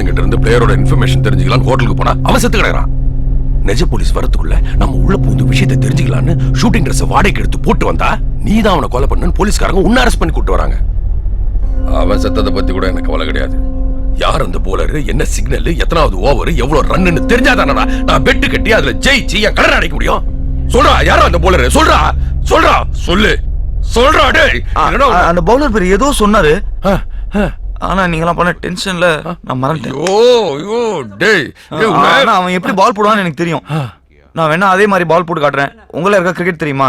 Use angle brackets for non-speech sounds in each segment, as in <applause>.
ஆளுங்கிட்ட இருந்து பிளேயரோட இன்ஃபர்மேஷன் தெரிஞ்சுக்கலாம் ஹோட்டலுக்கு போனா அவன் செத்து கிடக்குறான். நெஜ போலீஸ் வரதுக்குள்ள நம்ம உள்ள பூந்து விஷயத்தை தெரிஞ்சுக்கலான்னு ஷூட்டிங் ட்ரெஸ் வாடகைக்கு எடுத்து போட்டு வந்தா நீ தான் அவனை கொலை பண்ணுன்னு போலீஸ்காரங்க உன்ன அரெஸ்ட் பண்ணி கூட்டு வராங்க. அவன் செத்ததை பத்தி கூட எனக்கு கவலை கிடையாது. யார் அந்த போலரு என்ன சிக்னல் எத்தனாவது ஓவர் எவ்வளவு ரன்னு தெரிஞ்சாதானடா நான் பெட்டு கட்டி அதுல ஜெயிச்சு என் கடனை அடைக்க முடியும். சொல்றா யாரோ அந்த போலரு சொல்றா சொல்றா சொல்லு. சொல்றா டேய். அந்த பவுலர் பேர் ஏதோ சொன்னாரு. ஆனா நீங்களாம் பண்ண டென்ஷன்ல நான் மறந்துட்டேன். ஐயோ ஐயோ டேய் ஆனா அவன் எப்படி பால் போடுவான்னு எனக்கு தெரியும். நான் வேணா அதே மாதிரி பால் போட்டு காட்டுறேன். உங்கள இருக்க கிரிக்கெட் தெரியுமா?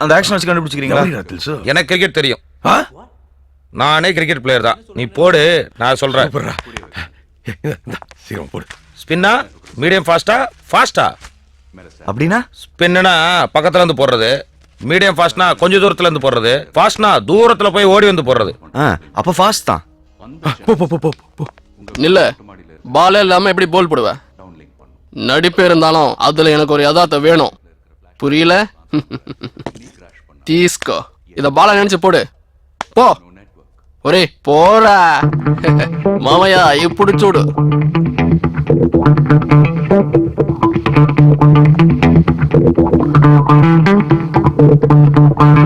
அந்த ஆக்ஷன் வச்சு கண்டுபிடிச்சிக்கிறீங்களா? எனக்கு கிரிக்கெட் தெரியும். ஆ? நானே கிரிக்கெட் பிளேயர் தான். நீ போடு நான் சொல்றேன். சீக்கிரம் போடு. ஸ்பின்னா மீடியம் ஃபாஸ்டா ஃபாஸ்டா அப்படின்னா? ஸ்பின்னா பக்கத்துல இருந்து போடுறது. மீடியம் ஃபாஸ்ட்னா கொஞ்ச தூரத்துல இருந்து போடுறது. ஃபாஸ்ட்னா தூரத்துல போய் ஓடி வந்து போடுறது. ஆ, அப்ப ஃபாஸ்ட் தான். போ போ போ போ போ. இல்ல பாலே இல்லாம எப்படி போல் போடுவ? நடிப்பு இருந்தாலும் அதுல எனக்கு ஒரு யதார்த்தம் வேணும். புரியல? தீஸ்கோ. இத பால நினைச்சு போடு. போ. ஒரே போடா மாமையா இப்படி சூடு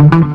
டேய்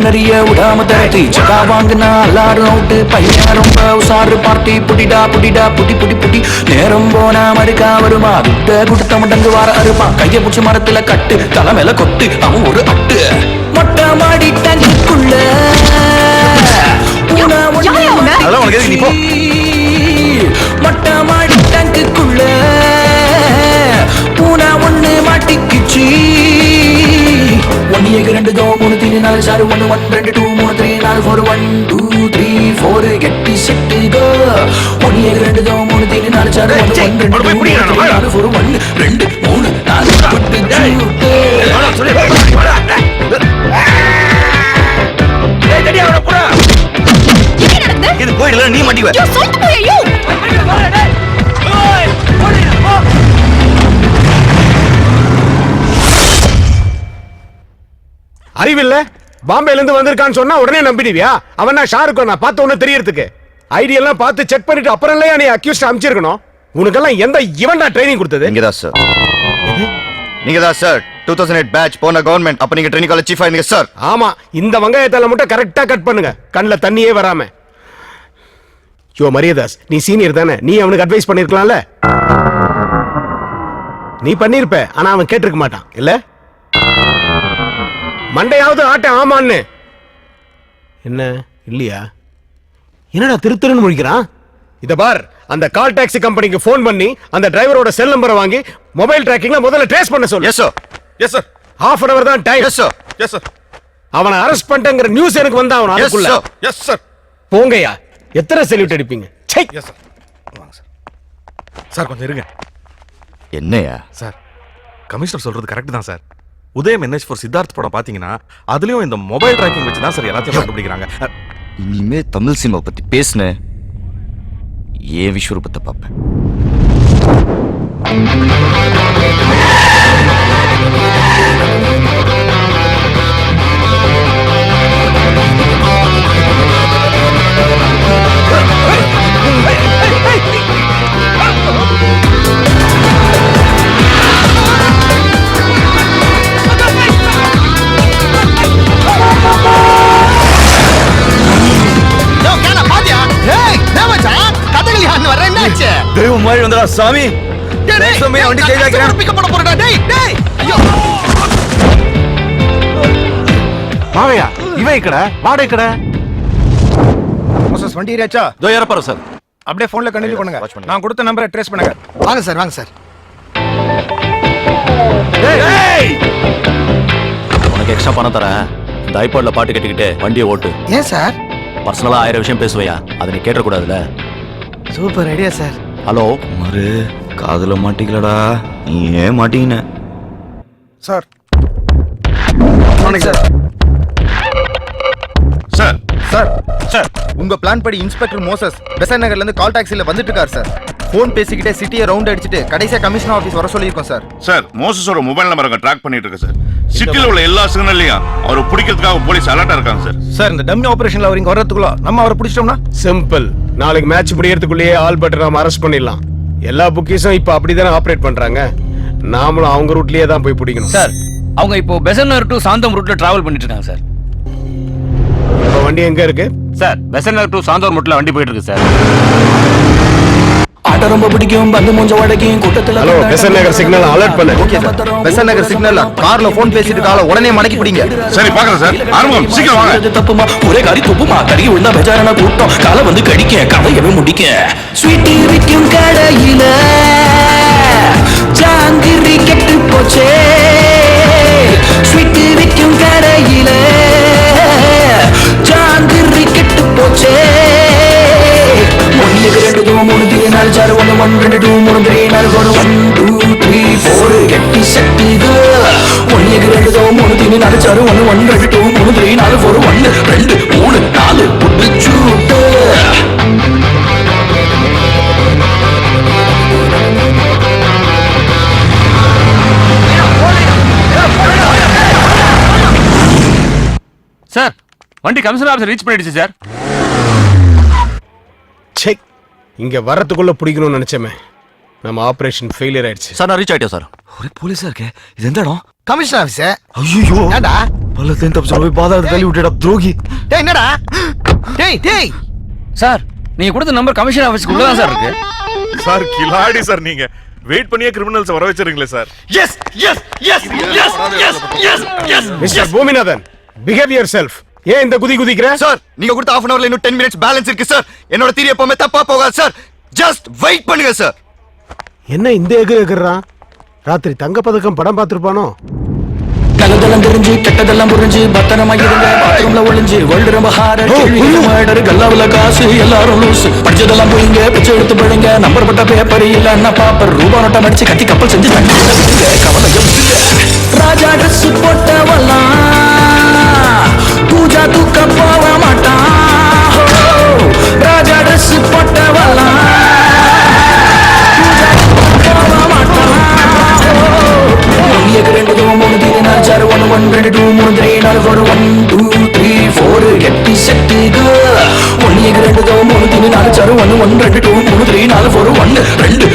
நிறைய விடாம தரட்டி சக்கா வாங்கினா எல்லாரும் அவுட்டு பையன் ரொம்ப உசாறு பார்ட்டி புடிடா புடிடா புட்டி புடி புட்டி நேரம் போனா மறுக்கா வருமா விட்ட குடுத்த மடங்கு வார அருமா கைய பிடிச்சி மரத்துல கட்டு தலைமையில கொட்டு அவன் ஒரு அட்டு மொட்டை மாடி தண்ணிக்குள்ள உனக்கு நீ போ. நாலு சாறு ஒன்று ஒன் ரெண்டு டூ மூணு த்ரீ நாலு four one two three four get set go. One ஏக்கு ரெண்டு தோ மூணு தீனு நாலு சாறு ஒன்று ஒன் ரெண்டு போய் டூ மூணு த்ரீ. நாலு ஃபோர் ஒன் ரெண்டு மூணு நாலு. பட்டு இது போயிடல நீ மாட்டிக்குவ அறிவில்ல? பாம்பேல இருந்து வந்திருக்கான்னு சொன்னா உடனே நம்பிடுவியா? அவன் நான் ஷாருக் நான் பார்த்த உடனே தெரியறதுக்கு. ஐடியெல்லாம் பார்த்து செக் பண்ணிட்டு அப்புறம் இல்லையா நீ அக்யூஸ்ட் அமைச்சிருக்கணும் உனக்கெல்லாம் எந்த இவன் ட்ரைனிங் கொடுத்தது? நீங்க தான் சார் நீங்க தான் sir two thousand eight batch போன கவர்மெண்ட் அப்ப நீங்க ட்ரைனிங் காலேஜ் சீஃபா இருந்தீங்க சார் ஆமா இந்த வெங்காயத்தால மட்டும் கரெக்டா கட் பண்ணுங்க. கண்ணுல தண்ணியே வராம. யோ மரியதாஸ் நீ சீனியர் தானே? நீ அவனுக்கு அட்வைஸ் பண்ணிருக்கலாம்ல? நீ பண்ணிருப்ப ஆனா அவன் கேட்டிருக்க மாட்டான். இல்ல? மண்டையாவது ஆட்ட ஆமான்னு. என்ன? இல்லையா? என்னடா திருத்திருன்னு முழிக்கிறான்? இத பார் அந்த கால் டாக்ஸி கம்பெனிக்கு ஃபோன் பண்ணி அந்த டிரைவரோட செல் நம்பரை வாங்கி மொபைல் டிராக்கிங்ல முதல்ல ட்ரேஸ் பண்ண சொல்லு. Yes sir yes sir half an hour தான் time yes sir yes sir அவனை அரெஸ்ட் பண்ணிட்டேங்கிற நியூஸ் எனக்கு வந்தா அவன் அதுக்குள்ள. எஸ் சார் போங்கய்யா. எத்தனை செல்யூட் அடிப்பீங்க? சை எஸ் சார் வாங்க சார் சார் கொஞ்சம் இருங்க. என்னையா சார் கமிஷனர் சொல்றது கரெக்ட் தான் sir Udhayam NH four Siddharth படம் பாத்தீங்கன்னா அதுலயும் இந்த மொபைல் ட்ராக்கிங் வச்சு தான் சார் எல்லாத்தையும் கண்டுபிடிக்கிறாங்க. இனிமே தமிழ் சினிமா பத்தி பேசுனேன் ஏன் விஸ்வரூபத்தை பார்ப்பேன்? முருகா சாமி. சாமி வண்டி சேஞ்ச் ஆகிறேன் மாவையா இவன் இக்கட வாடகை கடை மோசஸ் வண்டி ஏறியாச்சா? இதோ ஏறப்பாரு சார். அப்படியே போன்ல கண்டினியூ பண்ணுங்க. நான் கொடுத்த நம்பரை ட்ரேஸ் பண்ணுங்க. வாங்க சார் வாங்க சார். உனக்கு எக்ஸ்ட்ரா பணம் தரேன். இந்த ஐபாட்ல பாட்டு கட்டிக்கிட்டு வண்டியை ஓட்டு. ஏன் சார்? பர்சனலா ஆயிரம் விஷயம் பேசுவையா? அதை நீ கேட்டக்கூடாதுல்ல. Super idea sir. ஹலோ? மறு காதுல மாட்டிக்கலடா. நீ ஏன் மாட்டீங்கன்னு sir. Sir. Sir sir sir உங்க பிளான் படி இன்ஸ்பெக்டர் மோசஸ் பெசன் நகர்ல இருந்து கால் டாக்ஸில வந்துட்டு இருக்காரு சார். ஃபோன் பேசிக்கிட்டே சிட்டியை ரவுண்ட் அடிச்சிட்டு கடைசியா கமிஷனர் ஆபீஸ் வர சொல்லியிருக்கோம் சார் சார் மோசஸோட மொபைல் நம்பரை ட்ராக் பண்ணிட்டு இருக்கு சார் சிட்டில உள்ள எல்லா சிக்னல்லையும் அவரை பிடிக்கிறதுக்காக போலீஸ் அலர்ட்டா இருக்காங்க சார் சார் இந்த டம்மி ஆபரேஷன்ல அவர் இங்க வர்றதுக்குள்ள நம்ம அவரை பிடிச்சிட்டோம்னா? சிம்பிள் நாளைக்கு மேட்ச் முடியறதுக்குள்ளேயே ஆல் பட்டர் நாம அரெஸ்ட் பண்ணிடலாம். எல்லா புக்கீஸும் இப்ப அப்படிதானே ஆபரேட் பண்றாங்க. நாமளும் அவங்க ரூட்லயே தான் போய் பிடிக்கணும். சார் அவங்க இப்போ பெசன்னர் டு சாந்தம் ரூட்ல டிராவல் பண்ணிட்டு இருக்காங்க சார் இப்ப வண்டி எங்க இருக்கு? சார் பெசன்னர் டு சாந்தம் ரூட்ல வண்டி போயிட்டு இருக்கு சார் ஆட்ட ரொம்ப பிடிக்கும். பந்து மூஞ்ச வடக்கையும் கூட்டத்துல hello Besant Nagar signal alert பண்ணு. ஓகே சார் பெசன் நகர் சிக்னல்ல கார்ல ஃபோன் பேசிட்டு கால உடனே மடக்கி பிடிங்க. சரி பாக்குறேன் சார் ஆரம்பம் சீக்கிரம் வாங்க. தப்புமா? ஒரே காரி துப்புமா? கறி விழுந்தா பெஜாரான கூட்டம். காலை வந்து கடிக்க கதையவே முடிக்க. ஸ்வீட்டி விற்கும் கடையில. ஜாங்கிரி கெட்டு போச்சே. ஸ்வீட்டி விற்கும் கடையில. மூணு த்ரீ நாலு சாறு ஒன்று ஒன் ரெண்டு டூ மூணு த்ரீ நாலு four one two three four. எட்டி சட்டிது ஒன்னுக்கு ரெண்டு டூ மூணு த்ரீ நாலு சாறு ஒன்று ஒன் ரெண்டு டூ மூணு த்ரீ நாலு ஃபோர் ஒன்று ரெண்டு மூணு நாலு புடிச்சுட்டு சார் வண்டி கமிஷனர் ஆஃபீஸ் ரீச் பண்ணிடுச்சு சார். செக் இங்க வரதுக்குள்ள பிடிக்கணும்னு நினைச்சமே. நம்ம ஆபரேஷன் ஃபெயிலியர் ஆயிடுச்சு. சார் நான் ரீச் ஆயிட்டேன் சார். ஒரே போலீஸா இருக்கே. இது எந்த இடம்? கமிஷனர் ஆபீஸ் ஐயோ ஏண்டா பல்லத்தையும் தப்பிச்சு போய் பாதாளத்தை தள்ளி விட்டுடா துரோகி. டேய் என்னடா? டேய் டேய். சார் நீங்க கொடுத்த நம்பர் கமிஷனர் ஆஃபீஸ்க்கு உள்ள தான் சார் இருக்கு. சார் கிலாடி சார் நீங்க. வெயிட் பண்ணியே கிரிமினல்ஸ் வர வச்சிருங்களே sir. Yes yes yes yes yes yes yes mister Boominathan behave yourself ஏன் இந்த குதி குதிக்கிற? சார் நீங்க கொடுத்த half அன் அவர்ல இன்னும் 10 மினிட்ஸ் பேலன்ஸ் இருக்கு சார் என்னோட தீரி எப்பவுமே தப்பா போகாது சார் ஜஸ்ட் வெயிட் பண்ணுங்க சார் என்ன இந்த எகிர எகிறான் ராத்திரி தங்க பதக்கம் படம் பார்த்திருப்பானோ? நல்லதெல்லாம் தெரிஞ்சு கெட்டதெல்லாம் புரிஞ்சு பத்திரமா இருங்க. பாத்ரூம்ல ஒளிஞ்சு வேர்ல்டு ரொம்ப ஹார மர்டர் கல்லாவுல காசு எல்லாரும் லூசு படிச்சதெல்லாம் போயிங்க பிச்சை எடுத்து போடுங்க. நம்பர் பட்ட பேப்பர் இல்லன்னா பாப்பர் ரூபா நோட்டம் அடிச்சு கட்டி கப்பல் செஞ்சு தண்ணி இல்ல. ராஜா ட்ரெஸ் போட்டவெல்லாம் மூணு ஒன்று ஒன் ரெண்டு டூ மூணு த்ரீ நாலு ஃபோர் ஒன்று ரெண்டு.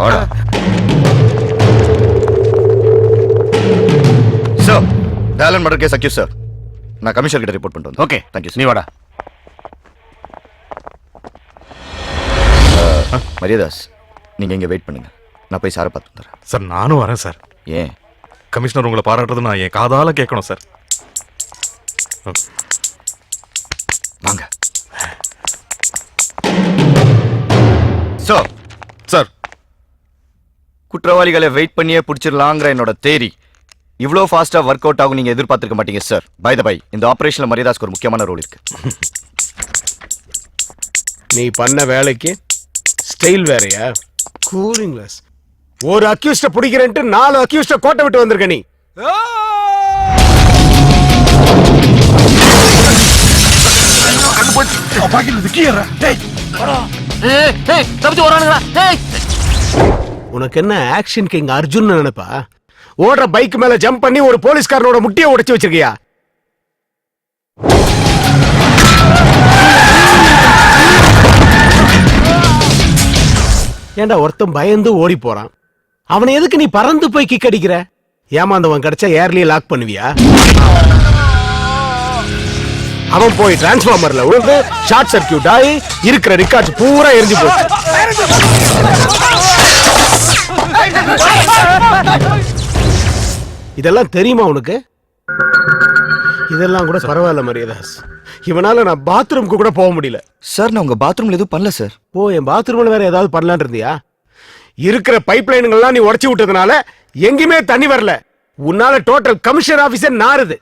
போடா சார் டேலன் மர்டர் கேஸ் அக்யூஸ் சார் நான் கமிஷனர் கிட்ட ரிப்போர்ட் பண்ணிட்டு ஓகே தேங்க்யூ நீ வாடா. Uh, மரியாதாஸ் நீங்கள் இங்கே வெயிட் பண்ணுங்க. நான் போய் சாரை பார்த்து வந்துடுறேன். சார் நானும் வரேன் சார் ஏன்? கமிஷனர் உங்களை பாராட்டுறது நான் என் காதால் கேட்கணும் சார் வாங்க. சார் குற்றவாளிகளை வெயிட் பண்ணியே பிடிச்சிடலாங்கிற என்னோட தேரி இவ்வளோ ஃபாஸ்ட்டாக ஒர்க் அவுட் ஆகும் நீங்கள் எதிர்பார்த்திருக்க மாட்டீங்க சார் பை த பை இந்த ஆபரேஷனில் மரியாதாஸ்க்கு ஒரு முக்கியமான ரோல் இருக்கு. நீ பண்ண வேலைக்கு ஸ்டைல் வேறயா? கூலிங் கிளாஸ் ஒரு அக்யூஸ்ட பிடிக்கிறேன்ட்டு நாலு அக்யூஸ்ட கோட்டை விட்டு வந்திருக்க நீ. தப்பிச்சு வரானுங்களா ஏய். உனக்கு என்ன ஆக்ஷன் கிங் அர்ஜுன் நினைப்பா? ஓடுற பைக் மேல ஜம்ப் பண்ணி ஒரு போலீஸ்காரனோட முட்டியை உடைச்சு வச்சிருக்கியா? ஏன்டா ஒருத்தன் பயந்து ஓடி போறான். அவனை எதுக்கு நீ பறந்து போய் கிக் அடிக்கிற? ஏமாந்தவன் கிடைச்சா ஏர்லயே லாக் பண்ணுவியா? அவன் போய் டிரான்ஸ்ஃபார்மர்ல விழுந்து ஷார்ட் சர்க்கியூட் ஆகி இருக்கிற ரிக்கார்ட் பூரா எரிஞ்சு போச்சு. இதெல்லாம் தெரியுமா உனக்கு? இதெல்லாம் கூட பரவாயில்ல மரியாதாஸ் இவனால நான் பாத்ரூம்க்கு கூட போக முடியல. சார் நான் உங்கள் பாத்ரூமில் எதுவும் பண்ணல சார் ஓ என் பாத்ரூம்ல வேற ஏதாவது பண்ணலாம்னு இருந்தியா? இருக்கிற பைப் லைனுங்கள்லாம் நீ உடைச்சு விட்டதுனால எங்கேயுமே தண்ணி வரல. உன்னால டோட்டல் கமிஷனர் ஆபீஸர் நாறுது.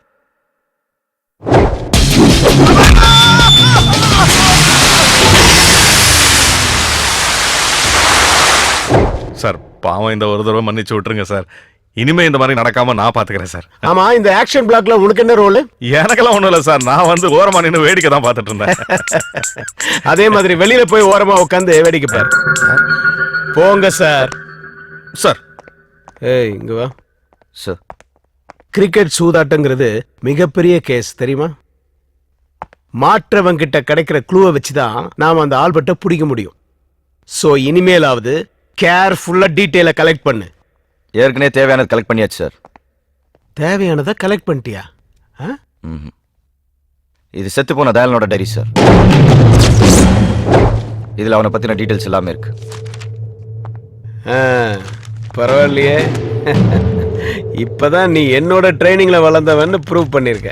சார் பாவம் இந்த ஒரு தடவை மன்னிச்சு விட்டுருங்க சார். இனிமே இந்த மாதிரி நடக்காம நான் பாத்துக்கிறேன் சார். ஆமா இந்த ஆக்ஷன் பிளாக்ல உனக்கு என்ன ரோல் எனக்கெல்லாம் ஒண்ணும் இல்லை சார். நான் வந்து ஓரமா நின்று வேடிக்கை தான் பார்த்துட்டு இருந்தேன். <laughs> அதே மாதிரி வெளியில போய் ஓரமா உட்காந்து வேடிக்கை பாரு. போங்க சார். சார். ஏய் இங்க வா. சார் கிரிக்கெட் சூதாட்டங்கிறது மிகப்பெரிய கேஸ் தெரியுமா? மாற்றவன் கிட்ட கிடைக்கிற க்ளூவை வச்சு தான் நாம அந்த ஆல்பர்ட்டை பிடிக்க முடியும். ஸோ இனிமேலாவது கேர்ஃபுல்லா டீட்டெயிலை கலெக்ட் பண்ணு. ஏற்கனவே தேவையானது கலெக்ட் பண்ணியாச்சு சார் தேவையானதை கலெக்ட் பண்ணிட்டியா? ஆ? இது செத்து போன தயாலனோட டைரி சார் இதில் அவனை பற்றின டீட்டெயில்ஸ் எல்லாமே இருக்கு. பரவாயில்லையே. இப்பதான் நீ என்னோட ட்ரைனிங்ல வளர்ந்தவன்னு ப்ரூவ் பண்ணிருக்க.